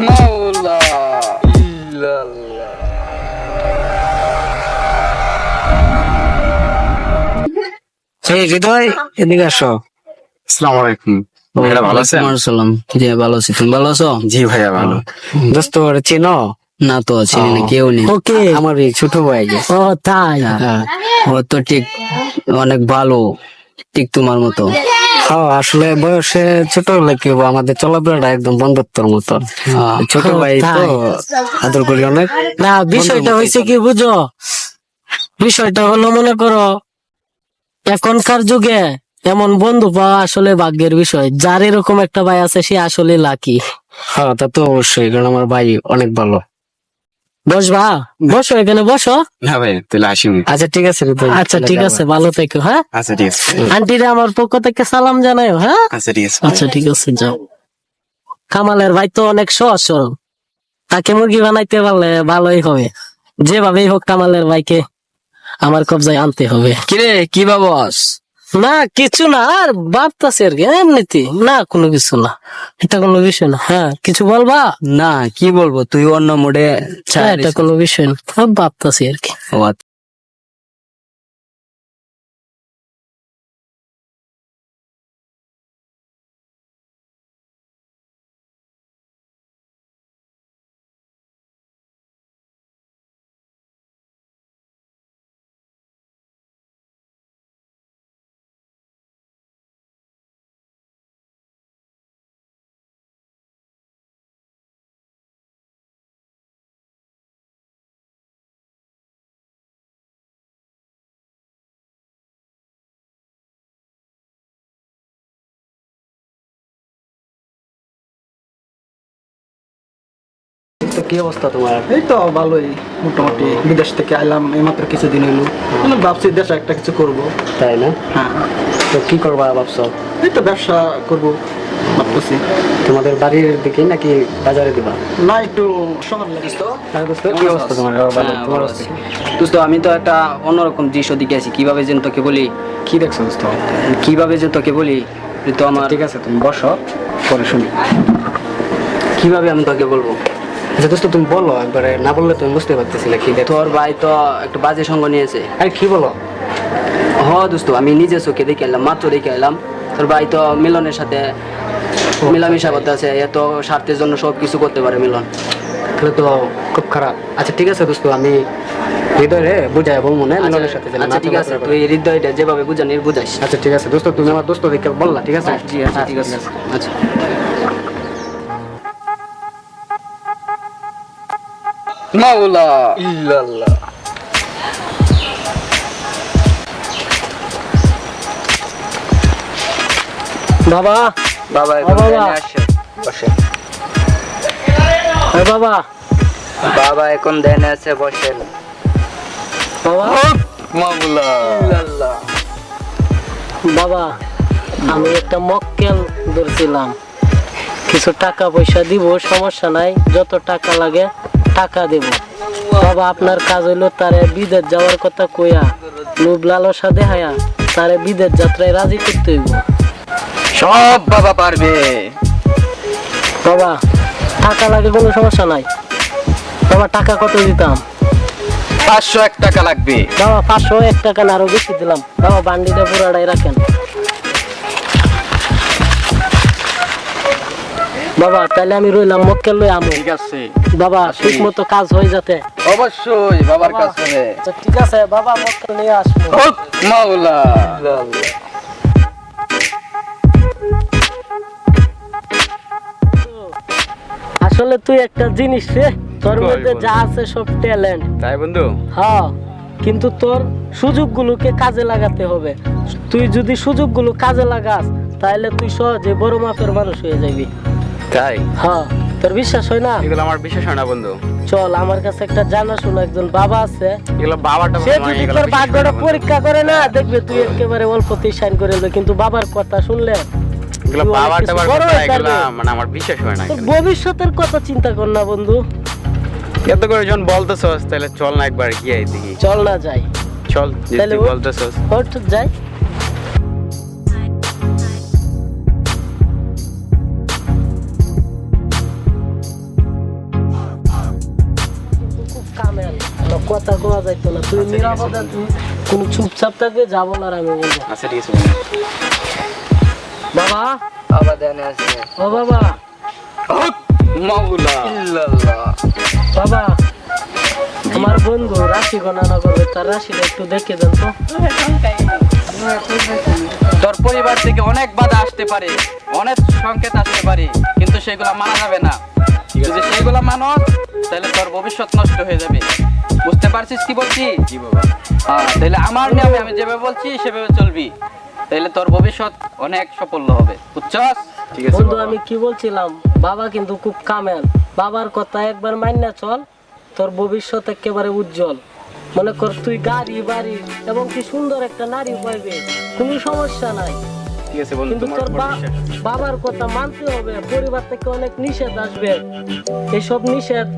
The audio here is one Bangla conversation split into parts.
মাওলা ইল্লাল্লাহ এই হৃদয় এদিকে আসো। আসসালামু আলাইকুম ভাইয়া ভালো আছেন? আসসালাম। জি ভালো আছি। তুমি ভালো আছো? জি ভাইয়া ভালো। দোস্ত চিনো? না তো চিনি না কেউ নেই। ওকে। আমার এই ছোট ভাই ও তাই? ও তো ঠিক অনেক ভালো ঠিক তোমার মতো। হ্যাঁ আসলে বয়সে ছোট হলে কি আমাদের চলাফেরাটা একদম বন্ধুত্বর মতো। হ্যাঁ। ছোট ভাই তো আদর করি অনেক। না বিষয়টা হয়েছে কি বুঝো? বিষয়টা হলো মনে করো এখনকার যুগে এমন বন্ধু পাওয়া আসলে ভাগ্যের বিষয়। যার এরকম একটা ভাই আছে সে আসলে লাকি হ্যাঁ তা তো অবশ্যই কারণ আমার ভাই অনেক ভালো। বসবা বসো এখানে বসো। না ভাই তাহলে আসি আচ্ছা ঠিক আছে আচ্ছা ঠিক আছে ভালো থেকো হ্যাঁ? আচ্ছা ঠিক আছে। আন্টিরে আমার পক্ষ থেকে সালাম জানাও হ্যাঁ? আচ্ছা ঠিক আছে। আচ্ছা ঠিক আছে যাও। কামালের ভাই তো অনেক সহজ সরল তাকে মুরগি বানাইতে পারলে ভালোই হবে। যেভাবেই হোক কামালের ভাইকে আমার কবজায় আনতে হবে। কিরে কি বাবস না কিছু না আর ভাবতাছি আর কি এমনিতে না কোনো কিছু না এটা কোনো বিষয় না হ্যাঁ কিছু বলবা? না কি বলব তুই অন্য মোডে হ্যাঁ, এটা কোনো বিষয় না ভাবতাছি আর কি। তো কি অবস্থা তোমার? এই তো ভালোই মোটামুটি। বিদেশ থেকে আইলাম এইমাত্র কিছুদিন হইল। মানে ভাবছি দেশে একটা কিছু করব। তাই না? হ্যাঁ। তো কি করবা ভাবছ? এই তো ব্যবসা করব ভাবতেছি। তোমাদের বাড়ির দিকে নাকি বাজারে দিবা? না একটু শহর হ্যাঁ দোস্ত কি অবস্থা তোমার? তোমার অবস্থা দোস্ত আমি তো একটা অন্যরকম দৃশ্য দিকে আছি। কীভাবে যেন তোকে বলি? কি দেখছ দোস্ত? কীভাবে যে তোকে বলি? তো আমার ঠিক আছে তুমি বসো পরে শুনি। কীভাবে আমি তোকে বলব? আচ্ছা দোস্ত তুমি বলো একবারে না বললে তুমি বুঝতে পারতেছি না কি তোর ভাই তো একটু বাজে সঙ্গ নিয়েছে। আরে কি বলো? হ দোস্ত আমি নিজে চোখে দেখে এলাম মাত্র দেখে এলাম। তোর ভাই তো মিলনের সাথে মিলামিশা করতে আছে এত স্বার্থের জন্য সব কিছু করতে পারে মিলন। তাহলে তো খুব খারাপ। আচ্ছা ঠিক আছে দোস্ত আমি হৃদয় বুঝাই বলব না মিলনের সাথে আচ্ছা ঠিক আছে তুই হৃদয়টা যেভাবে বুঝানির বুঝাইস আচ্ছা ঠিক আছে দোস্ত তুমি আমার দোস্ত দেখে বললা ঠিক আছে? আচ্ছা ঠিক আছে আচ্ছা। মাওলা। ইল্লাল্লাহ। বাবা। বাবা ও বাবা। আসে এ বাবা। বাবা এখন ধ্যানে আছে বসেন। বাবা। মাওলা। ইল্লাল্লাহ। বাবা আমি একটা মক্কেল ধরছিলাম। কিছু টাকা পয়সা দিব সমস্যা নাই যত টাকা লাগে টাকা দেব। বাবা আপনার কাজ হইল তারে বিদেশ যাওয়ার কথা কইয়া। লোভ লালসা দেখায়া তারে বিদেশ যাত্রায় রাজি করতে হইব। সব বাবা পারবে। বাবা টাকা লাগে কোনো সমস্যা নাই। বাবা টাকা কত দিতাম? পাঁচশো এক টাকা লাগবে। বাবা পাঁচশো এক টাকা না আরও বেশি দিলাম। বাবা বান্ডিটা পুরাটাই রাখেন। বাবা তাহলে আমি রইলাম মক্কেল লই আমু। ঠিক আছে। বাবা ঠিক। মতো কাজ হয়ে যাতে। অবশ্যই বাবার কাছ থেকে আচ্ছা ঠিক আছে বাবা মক্কেল নিয়ে আসব। মাওলা। আসলে তুই একটা জিনিস রে তোর মধ্যে যা আছে সব ট্যালেন্ট তাই বন্ধু? হ্যাঁ কিন্তু তোর সুযোগগুলোকে কাজে লাগাতে হবে। তুই যদি সুযোগগুলো কাজে লাগাস তাহলে তুই সহজে বড় মাপের মানুষ হয়ে যাবি। তাই? হ্যাঁ তোর বিশ্বাস হয় না? এগুলো আমার বিশেষ হয় না বন্ধু। চল আমার কাছে একটা জানাশোনা একজন বাবা আছে। এগুলো বাবাটা সে যদি তোর ভাগ্যটা পরীক্ষা করে না দেখবে তুই একেবারে অল্পতেই সাইন করে দেবে কিন্তু বাবার কথা শুনলে এগুলো বাবাটা মানে আমার বিশেষ হয় না তোর ভবিষ্যতের কথা চিন্তা কর না বন্ধু। এত করে যখন বলতেছস তাহলে চল না একবার গিয়ে দেখি। চল না যাই। চল যে তাহলে বলতেছস। যাই। কথা কোয়া যাইতো না। তুই নিরাপদে তুই কোনো চুপচাপ থাকবে যাব না আমি বলব। আচ্ছা ঠিক আছে বাবা? বাবা দেন আছে। ও বাবা। মাওলা। ইল্লাল্লাহ। বাবা আমার বন্ধু রাশি গণনা করবে তার রাশিটা একটু দেখে দেন তো। তোর পরিবার থেকে অনেক বাধা আসতে পারে অনেক সংকেত আসতে পারে কিন্তু সেগুলো মানা যাবে না। যদি সেগুলো মানো তাহলে তোর ভবিষ্যৎ নষ্ট হয়ে যাবে। বুঝতে পারছিস কি বলছি? জি বাবা। হ্যাঁ তাহলে আমার নিয়মে আমি যেভাবে বলছি সেভাবে চলবি। তাহলে তোর ভবিষ্যৎ অনেক সাফল্য হবে। বুঝছস? ঠিক আছে বন্ধু আমি কি বলছিলাম? বাবা কিন্তু খুব কামেল বাবার কথা একবার মান্য চল তোর ভবিষ্যৎ একেবারে উজ্জ্বল। মনে কর তুই গাড়ি বাড়ি এবং কি সুন্দর একটা নারী পাইবে। কোনো সমস্যা নাই। ঠিক আছে বন্ধু কিন্তু তোর। বাবার কথা মানতে হবে পরিবার থেকে অনেক নিষেধ আসবে। এসব নিষেধ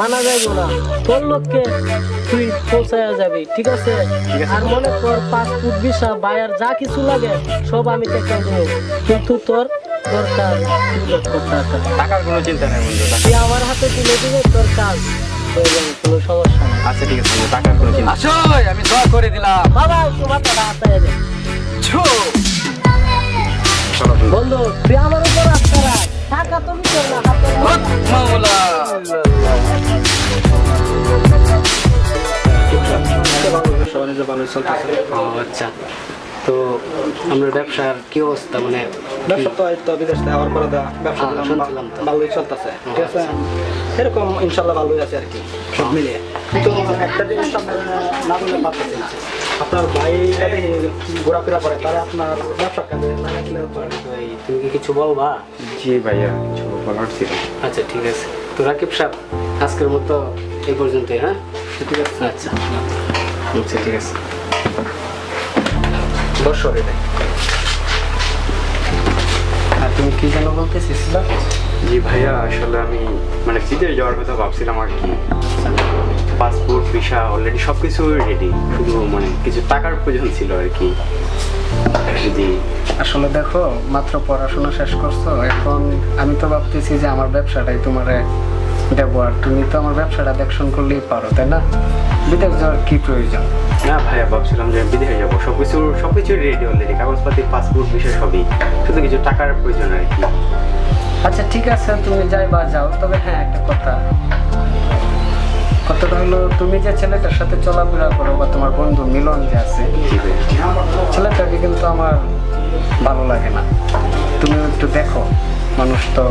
মানা যাইব না। তোর লোককে তুই পৌঁছায়া যাবি ঠিক আছে? আর মনে কর পাসপোর্ট ভিসা বায়ার যা কিছু লাগে সব আমি দেখে দেবো। কিন্তু তোর দরকার দুই লক্ষ টাকা টাকার কোনো চিন্তা নেই বন্ধু তুই আমার হাতে তুলে দিলে তোর কাজ যাবে কোনো সমস্যা নেই। আচ্ছা ঠিক আছে বন্ধু টাকার কোনো চিন্তা আসো আমি দোয়া করে দিলাম। বাবা হাতায় দে বন্ধু। তুই আমার উপর আস্থা রাখ টাকা তো বিষয় না হাতে। মাওলা ভালো চলতেছে। ও আচ্ছা। তো আমরা ব্যবসার কি অবস্থা? মানে ব্যবসা তো বিদেশ থেকে আবার করে দেওয়া ব্যবসা হ্যাঁ। ভালোই চলতেছে ঠিক আছে? এরকম ইনশাল্লাহ ভালোই আছে আর কি সব মিলিয়ে। কিন্তু একটা জিনিস আপনার না পারতেছি না। আপনার ভাই যদি ঘোরাফেরা করে তাহলে আপনার ব্যবসা কাজে তুমি কি কিছু বলবা? জি ভাইয়া কিছু বলার ছিল। আচ্ছা ঠিক আছে। তো রাকিব সাহেব আজকের মতো এই পর্যন্তই হ্যাঁ? ঠিক আছে। আচ্ছা আচ্ছা ঠিক আছে। আর তুমি কি যেন জি ভাইয়া আসলে আমি মানে বিদেশ যাওয়ার কথা ভাবছিলাম আর কি। পাসপোর্ট ভিসা অলরেডি সব কিছু রেডি শুধু মানে কিছু টাকার প্রয়োজন ছিল আর কি। জি। আসলে দেখো মাত্র পড়াশোনা শেষ করছ এখন আমি তো ভাবতেছি যে আমার ব্যবসাটাই তোমার দেবো। আর তুমি তো আমার ব্যবসাটা দেখশন করলেই পারো তাই না? বিদেশ যাওয়ার কি প্রয়োজন? না ভাইয়া ভাবছিলাম যে বিদেশে যাব। সব কিছু সব কিছু রেডি অলরেডি কাগজপাতি পাসপোর্ট বিষয় সবই। শুধু কিছু টাকার প্রয়োজন আর কি। আচ্ছা ঠিক আছে তুমি যাই বা যাও। তবে হ্যাঁ একটা কথা। কথাটা হলো তুমি যে ছেলেটার সাথে চলাফেরা করো বা তোমার বন্ধু মিলন যে আছে ছেলেটাকে কিন্তু আমার ভালো লাগে না। তুমি একটু দেখো মানুষ তো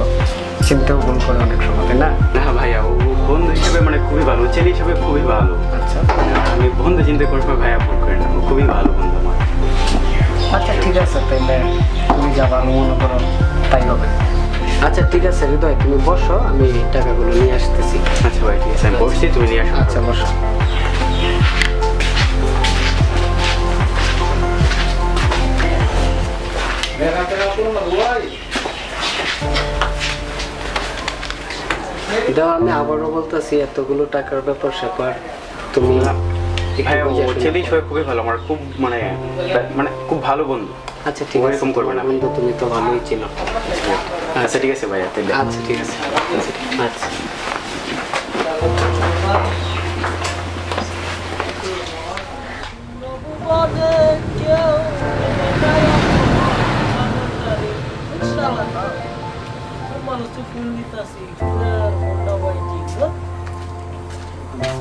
চিনতেও ভুল করে অনেক সময় তাই না? না ভাইয়া ও বন্ধু হিসেবে মানে খুবই ভালো ছেলে হিসেবে খুবই ভালো। আচ্ছা। আমি বন্ধু চিন্তা কোনো সময় ভাইয়া ভুল করি না ও খুবই ভালো বন্ধু আমার। আচ্ছা ঠিক আছে তাহলে তুমি যা ভালো মনে করো তাই হবে। আচ্ছা ঠিক আছে হৃদয় তুমি বসো আমি টাকাগুলো নিয়ে আসতেছি। আচ্ছা ভাই ঠিক আছে। আমি বসছি তুমি নিয়ে আসো। আচ্ছা বসো। দাও আমি আবারও বলতেছি এতগুলো টাকার ব্যাপার স্যাপার। তুমি ও বুঝে শুনে খুবই ভালো আমার খুব মানে মানে খুব ভালো বন্ধু। আচ্ছা ঠিক আছে। ওরকম করবে না। বন্ধু তুমি তো ভালোই ছিল। আচ্ছা ঠিক আছে ভাইয়া তাহলে আচ্ছা ঠিক আছে। আচ্ছা।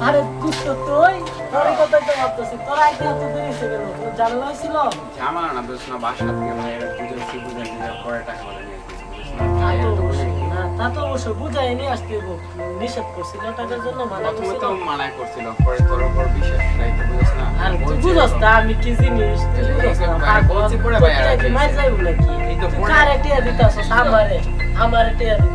আরে দুষ্ট তুই তোর কথাই তো ভাবতেছি। তোর আইতে এত দেরি হয়ে গেল তোর জানলা হয়েছিল? ঝামেলা না বুঝছ না বাসা থেকে মানে বুঝেছি বুঝে নিজের পরে টাকা বলে নিয়ে তা তো অবশ্যই বুঝাই নিয়ে আসতে। নিষেধ করছিল টাকার জন্য মানা করছিল তো মানায় করছিল পরে তোর উপর বিশ্বাস নাই তো বুঝছ না? আর বুঝস না আমি কি জিনিস? বলছি পরে ভাই, আর কি? মার যাইব নাকি এই তো পরে- কারে টিয়া দিতাছস? আমারে আমারে টিয়া তুই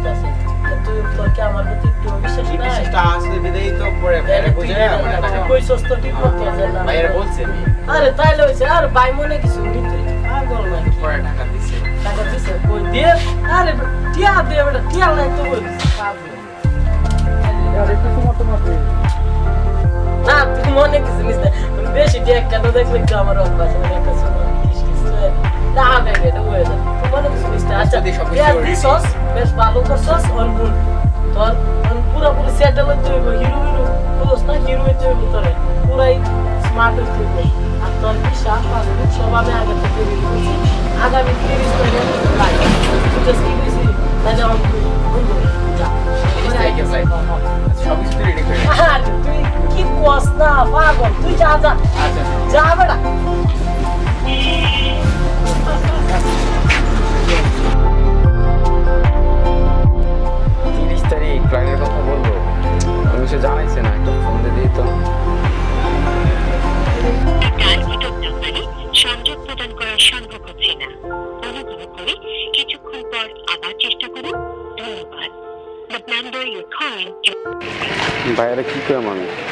তোর কি আমার প্রতি একটু বিশ্বাস নাই? বিশ্বাসটা আসলে বিদেই তো পরে তাহলে বুঝে কি মানে টাকা তুই কইছস তো ঠিক মতো যে না। ভাই বাইরে বলছে আমি আরে তাইলে হইছে আর ভাই মনে কিছু নিতে পাগল নাকি? পরে টাকা দিছে। টাকা দিছে? কই দিয়ে? আরে টিয়া দে বেটা টিয়া নাই তো কই পাগল। না তুই। মনে কিছু নিস না। বেশি টিয়া কেন দেখলে একটু আমার অভ্যাস হয়ে গেছে কিস কিস না বেবে এটা হয়ে যায়। তুই মনে কিছু নিস না। আচ্ছা কিছু দিছস? বেশ ভালো করছস গুড তোর পুরোপুরি সেটেল হইতে হইব হিরো হিরো বুঝছ না হিরো হইতে হইব তোরে।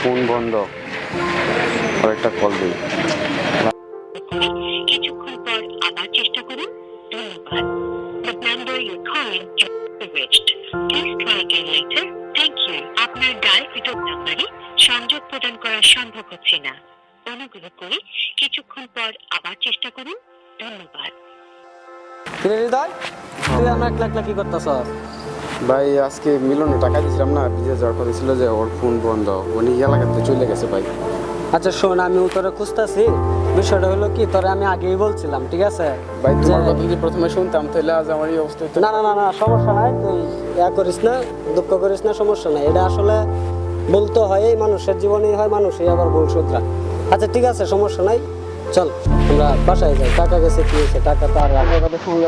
ফোন বন্ধ। আর একটা কল দিই। কিছুক্ষণ পর আবার চেষ্টা করুন। ধন্যবাদ। The number you're calling is reached. Please try again later. Thank you. আপনার ডায়ালকৃত নাম্বারে সংযোগ প্রদান করা সম্ভব হচ্ছে না। অনুগ্রহ করে কিছুক্ষণ পর আবার চেষ্টা করুন। ধন্যবাদ। হৃদয়? তুই আমার একলা একলা কি করতেছ? ভাই আজকে মিলনে টাকা দিয়েছিলাম না বিদেশ যাওয়ার কথা ছিল যে ওর ফোন বন্ধ। উনি এলাকাতে চলে গেছে ভাই। আচ্ছা শোন আমি তোরে খুঁজতেছি। বিষয়টা হলো কি তোরে আমি আগেই বলছিলাম ঠিক আছে? ভাই তোমার কথা যদি প্রথমে শুনতাম তাহলে আজ আমার এই অবস্থা না না না না সমস্যা নাই তুই ইয়া করিস না দুঃখ করিস না সমস্যা নাই। এটা আসলে বলতে হয় এই মানুষের জীবনেই হয় মানুষই আবার ভুল শুধরা আচ্ছা ঠিক আছে সমস্যা নাই চল আমরা বাসায় যাই। টাকা গেছে কি হয়েছে টাকা তো আর কথা শুনলে